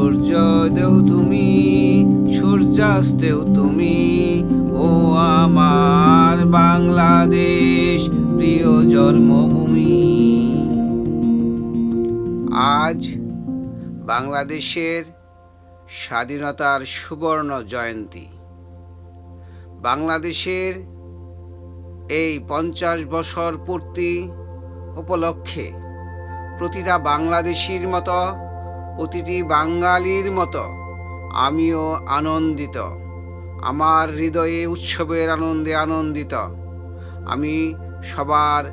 সূর্যোদয় তুমি, সূর্যাস্তেও তুমি। ও আমার বাংলাদেশ, প্রিয় জন্মভূমি। আজ বাংলাদেশের স্বাধীনতার সুবর্ণ জয়ন্তী। বাংলাদেশের এই পঞ্চাশ বছর পূর্তি উপলক্ষে প্রতিটা বাংলাদেশির মতো প্রতিটি বাঙালির মতো আমিও আনন্দিত। আমার হৃদয়ে উৎসবের আনন্দে আনন্দিত। আমি সবার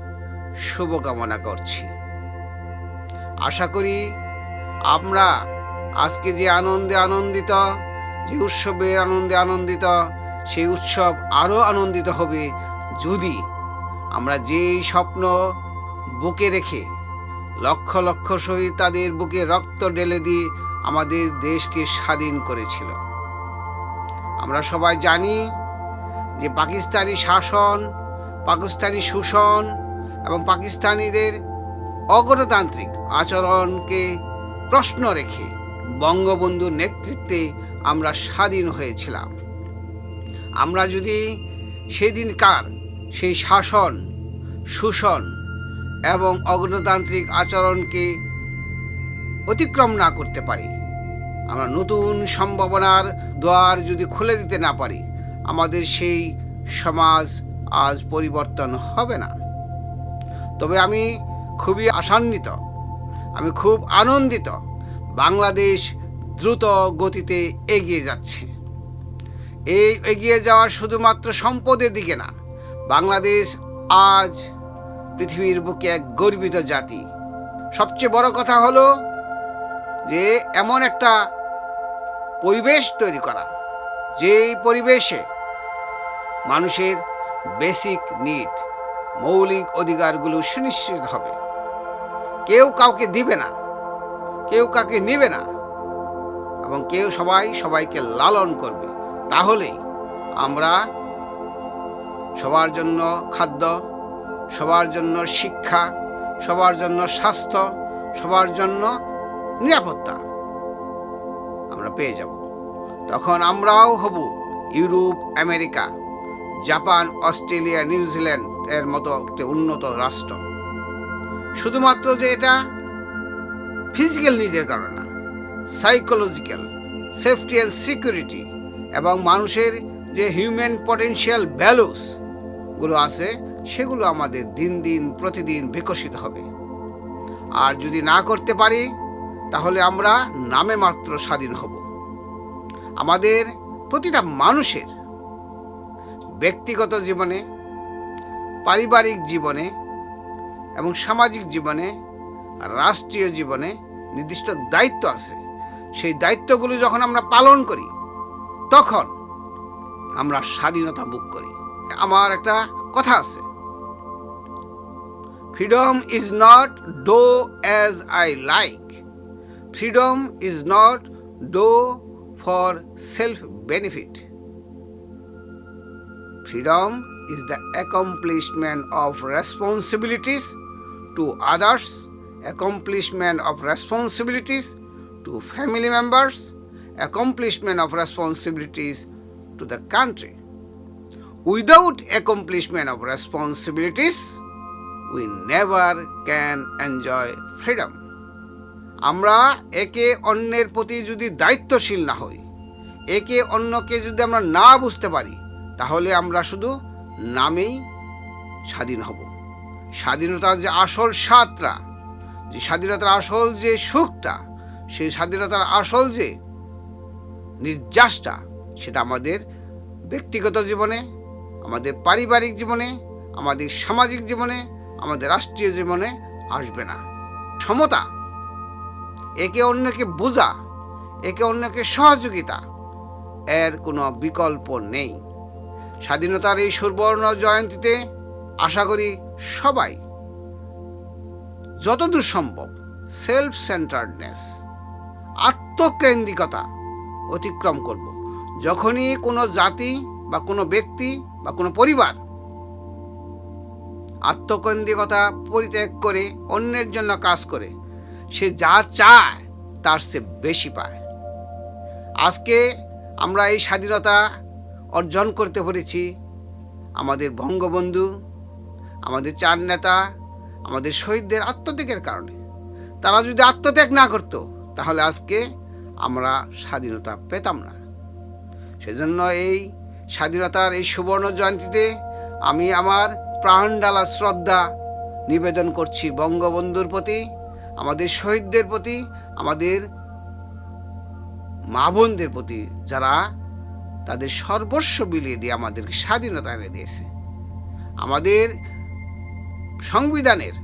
শুভকামনা করছি। আশা করি আমরা আজকে যে আনন্দে আনন্দিত, যে উৎসবের আনন্দে আনন্দিত, সেই উৎসব আরও আনন্দিত হবে যদি আমরা যেই স্বপ্ন বুকে রেখে লক্ষ লক্ষ শহীদ তাদের বুকে রক্ত ঢেলে দিয়ে আমাদের দেশকে স্বাধীন করেছিল। আমরা সবাই জানি যে পাকিস্তানি শাসন, পাকিস্তানি শোষণ এবং পাকিস্তানিদের অগণতান্ত্রিক আচরণকে প্রশ্ন রেখে বঙ্গবন্ধুর নেতৃত্বে আমরা স্বাধীন হয়েছিলাম। আমরা যদি সেদিনকার সেই শাসন, শোষণ এবং অগণতান্ত্রিক আচরণকে অতিক্রম না করতে পারি। আমরা নতুন সম্ভাবনার দ্বার যদি খুলে দিতে না পারি, আমাদের সেই সমাজ আজ পরিবর্তন হবে না। তবে আমি খুবই আশান্বিত, আমি খুব আনন্দিত বাংলাদেশ দ্রুত গতিতে এগিয়ে যাচ্ছে। এই এগিয়ে যাওয়া শুধুমাত্র সম্পদের দিকে না, বাংলাদেশ আজ পৃথিবীর বুকে এক গর্বিত জাতি। সবচেয়ে বড় কথা হলো যে, এমন একটা পরিবেশ তৈরি করা, যেই পরিবেশে মানুষের বেসিক নিড মৌলিক অধিকারগুলো সুনিশ্চিত হবে। কেউ কাউকে দিবে না, কেউ কাউকে নেবে না, এবং কেউ সবাই সবাইকে লালন করবে। তাহলেই আমরা সবার জন্য খাদ্য সবার জন্য শিক্ষা, সবার জন্য স্বাস্থ্য, সবার জন্য নিরাপত্তা আমরা পেয়ে যাব। তখন আমরাও হব Europe, America, Japan, Australia New Zealand এর মতো একটি উন্নত রাষ্ট্র। শুধুমাত্র যে এটা ফিজিক্যাল নিডের কারণে না, সাইকোলজিক্যাল, সেফটি অ্যান্ড সিকিউরিটি এবং মানুষের যে হিউম্যান পটেনশিয়াল ভ্যালুসগুলো আছে সেগুলো আমাদের দিন দিন, প্রতিদিন বিকশিত হবে। আর যদি না করতে পারি, তাহলে আমরা নামে মাত্র স্বাধীন হব। আমাদের প্রতিটা মানুষের ব্যক্তিগত জীবনে, পারিবারিক জীবনে এবং সামাজিক জীবনে, রাষ্ট্রীয় জীবনে নির্দিষ্ট দায়িত্ব আছে। সেই দায়িত্বগুলো যখন আমরা পালন করি, তখন আমরা স্বাধীনতা বুক করি। আমার একটা কথা আছে। Freedom is not do as I like. Freedom is not do for self benefit. Freedom is the accomplishment of responsibilities to others, accomplishment of responsibilities to family members, accomplishment of responsibilities to the country. Without accomplishment of responsibilities, we never can enjoy freedom. আমরা একে অন্যের প্রতি যদি দায়িত্বশীল না হই, একে অন্যকে যদি আমরা না বুঝতে পারি, তাহলে আমরা শুধু নামেই স্বাধীন হব স্বাধীনতার যে আসল স্বাদটা যে স্বাধীনতার আসল যে সুখটা সেই স্বাধীনতার আসল যে নির্যাসটা, সেটা আমাদের ব্যক্তিগত জীবনে, আমাদের পারিবারিক জীবনে, আমাদের সামাজিক জীবনে আমাদের রাষ্ট্রীয় জীবনে আসবে না। সমতা, একে অন্যকে বোঝা, একে অন্যকে সহযোগিতা, এর কোনো বিকল্প নেই। স্বাধীনতার এই সুবর্ণ জয়ন্তীতে আশা করি সবাই যতদূর সম্ভব সেলফ সেন্টার্ডনেস আত্মকেন্দ্রিকতা অতিক্রম করব। যখনই কোনো জাতি বা কোনো ব্যক্তি বা কোনো পরিবার আত্মকেন্দ্রিকতা পরিত্যাগ করে অন্যের জন্য কাজ করে। সে যা চায়, তার সে বেশি পায়। আজকে আমরা এই স্বাধীনতা অর্জন করতে পেরেছি। আমাদের বঙ্গবন্ধু, আমাদের চার নেতা, আমাদের শহীদদের আত্মত্যাগের কারণে। তারা যদি আত্মত্যাগ না করত, তাহলে আজকে আমরা স্বাধীনতা পেতাম না। সেজন্য এই স্বাধীনতার এই সুবর্ণ জয়ন্তীতে আমি আমার প্রাণ ডালা শ্রদ্ধা নিবেদন করছি বঙ্গবন্ধুর প্রতি, আমাদের শহীদদের প্রতি, আমাদের মা বোনদের প্রতি, যারা তাদের সর্বস্ব বিলিয়ে দিয়ে আমাদেরকে স্বাধীনতা এনে দিয়েছে। আমাদের সংবিধানের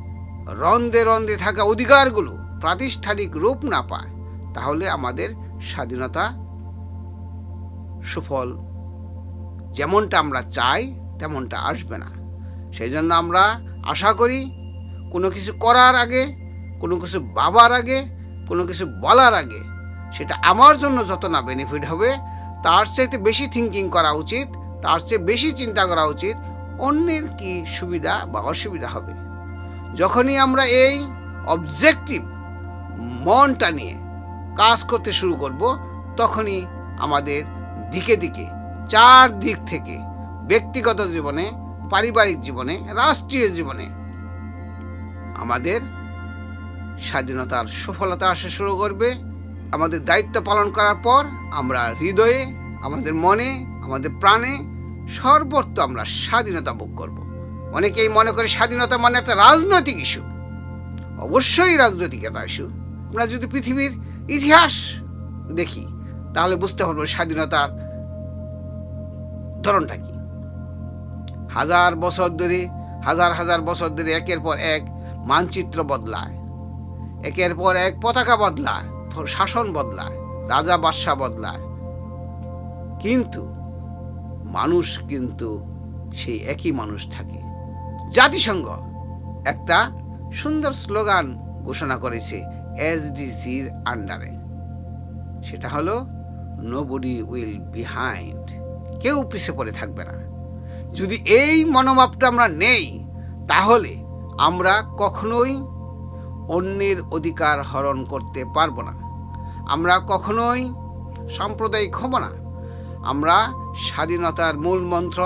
রন্দে রন্দে থাকা অধিকারগুলো প্রাতিষ্ঠানিক রূপ না পায়, তাহলে আমাদের স্বাধীনতা সুফল যেমনটা আমরা চাই, তেমনটা আসবে না। সেই জন্য আমরা আশা করি কোনো কিছু করার আগে, কোনো কিছু ভাবার আগে, কোনো কিছু বলার আগে সেটা আমার জন্য যত না বেনিফিট হবে, তার চাইতে বেশি থিঙ্কিং করা উচিত, তার চেয়ে বেশি চিন্তা করা উচিত, অন্যের কি সুবিধা বা অসুবিধা হবে। যখনই আমরা এই অবজেক্টিভ মনটা নিয়ে কাজ করতে শুরু করব, তখনই আমাদের দিকে দিকে চার দিক থেকে ব্যক্তিগত জীবনে পারিবারিক জীবনে, রাষ্ট্রীয় জীবনে আমাদের স্বাধীনতার সফলতা আসা শুরু করবে। আমাদের দায়িত্ব পালন করার পর আমরা হৃদয়ে, আমাদের মনে, আমাদের প্রাণে সর্বত্র আমরা স্বাধীনতা ভোগ করব। অনেকেই মনে করে স্বাধীনতা মানে একটা রাজনৈতিক ইস্যু অবশ্যই রাজনৈতিক একটা ইস্যু আমরা যদি পৃথিবীর ইতিহাস দেখি, তাহলে বুঝতে পারব স্বাধীনতার ধরনটা কি। হাজার বছর ধরে, হাজার হাজার বছর ধরে একের পর এক মানচিত্র বদলায়। একের পর এক পতাকা বদলায়, শাসন বদলায়, রাজা বাদশাহ বদলায়। কিন্তু, মানুষ কিন্তু সেই একই মানুষ থাকে। জাতিসংঘ একটা সুন্দর স্লোগান ঘোষণা করেছে এসডিসির আন্ডারে। সেটা হলো নোবডি উইল বিহাইন্ড কেউ পিছে পড়ে থাকবে না। যদি এই মনোভাবটা আমরা নেই, তাহলে আমরা কখনোই অন্যের অধিকার হরণ করতে পারব না। আমরা কখনোই সাম্প্রদায়িক হব না। আমরা স্বাধীনতার মূল মন্ত্র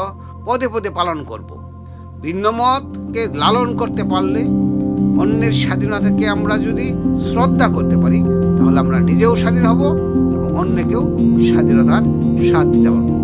পদে পদে পালন করব। ভিন্ন মতকে লালন করতে পারলে অন্যের স্বাধীনতাকে আমরা যদি শ্রদ্ধা করতে পারি, তাহলে আমরা নিজেও স্বাধীন হব এবং অন্যকেও স্বাধীনতার স্বাদ দিতে পারব।